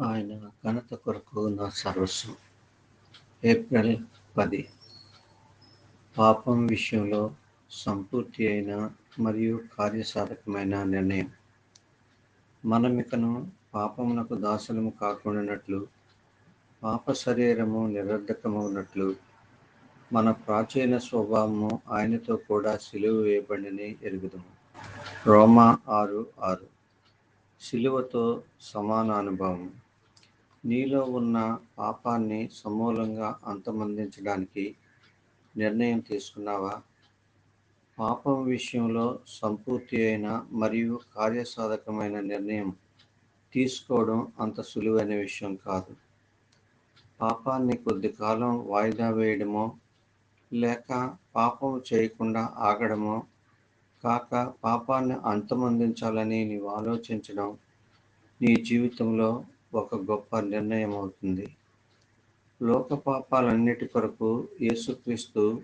ఆయన ఘనత కొరకు నా సర్వస్వం. ఏప్రిల్ పది. పాపం విషయంలో సంపూర్తి అయిన మరియు కార్యసాధకమైన నిర్ణయం. మనమికను పాపమునకు దాసులము కాకుండానట్లు పాప శరీరము నిరర్ధకమవునట్లు మన ప్రాచీన స్వభావము ఆయనతో కూడా సిలువ వేయబడిని ఎరుగుదము. రోమా ఆరు ఆరు. సిలువతో సమాన అనుభవం. నీలో ఉన్న పాపాన్ని సమూలంగా అంతమందించడానికి నిర్ణయం తీసుకున్నావా? పాపం విషయంలో సంపూర్తి అయిన మరియు కార్యసాధకమైన నిర్ణయం తీసుకోవడం అంత సులువైన విషయం కాదు. పాపాన్ని కొద్ది కాలం వాయిదా వేయడమో లేక పాపం చేయకుండా ఆగడమో కాక పాపాన్ని అంతమందించాలని నీవు ఆలోచించడం నీ జీవితంలో ఒక గొప్ప నిర్ణయం అవుతుంది లోక పాపాలన్నిటి కొరకు యేసుక్రీస్తు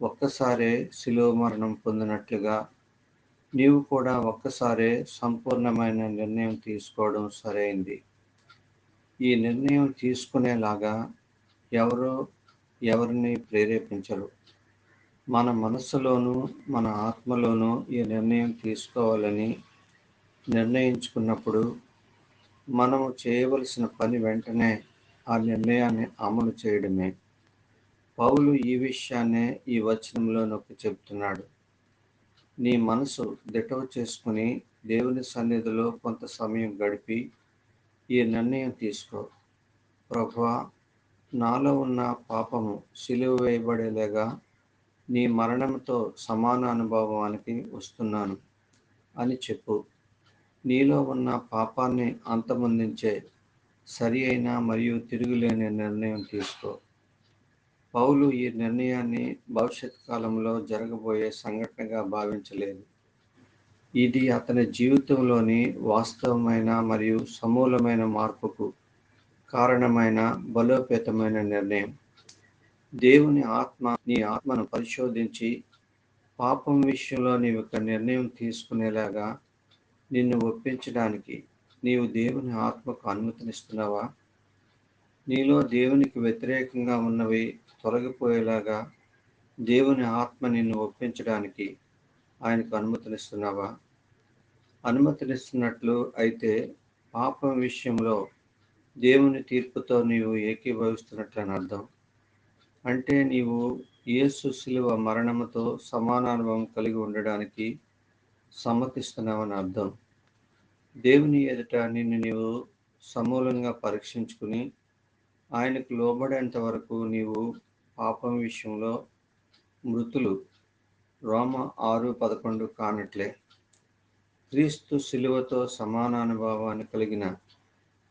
ఒక్కసారే శిలువ మరణం పొందినట్లుగా నీవు కూడా ఒక్కసారే సంపూర్ణమైన నిర్ణయం తీసుకోవడం సరైంది. ఈ నిర్ణయం తీసుకునేలాగా ఎవరో ఎవరిని ప్రేరేపించరు. మన మనస్సులోనూ మన ఆత్మలోనూ ఈ నిర్ణయం తీసుకోవాలని నిర్ణయించుకున్నప్పుడు మనము చేయవలసిన పని వెంటనే ఆ నిర్ణయాన్ని అమలు చేయడమే. పౌలు ఈ విషయాన్నే ఈ వచనంలో నొక్కి చెప్తున్నాడు. నీ మనసు దిటవ చేసుకుని దేవుని సన్నిధిలో కొంత సమయం గడిపి ఈ నిర్ణయం తీసుకో. ప్రభా నాలో ఉన్న పాపము సిలువ వేయబడేలాగా నీ మరణంతో సమాన అనుభవానికి వస్తున్నాను అని చెప్పు. నీలో ఉన్న పాపాన్ని అంతమొందించే సరి అయిన మరియు తిరుగులేని నిర్ణయం తీసుకో. పౌలు ఈ నిర్ణయాన్ని భవిష్యత్ కాలంలో జరగబోయే సంఘటనగా భావించలేదు. ఇది అతని జీవితంలోని వాస్తవమైన మరియు సమూలమైన మార్పుకు కారణమైన బలోపేతమైన నిర్ణయం. దేవుని ఆత్మ నీ ఆత్మను పరిశోధించి పాపం విషయంలో నీవు ఒక నిర్ణయం తీసుకునేలాగా నిన్ను ఒప్పించడానికి నీవు దేవుని ఆత్మకు అనుమతినిస్తున్నావా? నీలో దేవునికి వ్యతిరేకంగా ఉన్నవి తొలగిపోయేలాగా దేవుని ఆత్మ నిన్ను ఒప్పించడానికి ఆయనకు అనుమతినిస్తున్నావా? అనుమతినిస్తున్నట్లు అయితే పాపం విషయంలో దేవుని తీర్పుతో నీవు ఏకీభవిస్తున్నట్లని అర్థం. అంటే నీవు ఏసు శిలువ మరణముతో సమానానుభవం కలిగి ఉండడానికి సమ్మతిస్తున్నావని అర్థం. దేవుని ఎదుట నిన్ను నీవు సమూలంగా పరీక్షించుకుని ఆయనకు లోబడేంత వరకు నీవు పాపం విషయంలో మృతులు. రోమ ఆరు పదకొండు కానట్లే. క్రీస్తు శిలువతో సమాన అనుభవాన్ని కలిగిన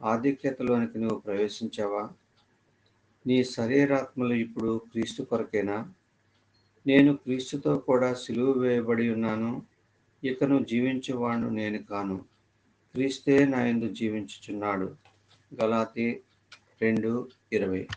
ఆధిక్యతలోనికి నువ్వు ప్రవేశించావా? నీ శరీరాత్మలు ఇప్పుడు క్రీస్తు కొరకేనా? నేను క్రీస్తుతో కూడా సిలువ వేయబడి ఉన్నాను. ఇకను జీవించేవాడు నేను కాను. క్రీస్తే నా ఎందు జీవించుచున్నాడు. గలాతి రెండు ఇరవై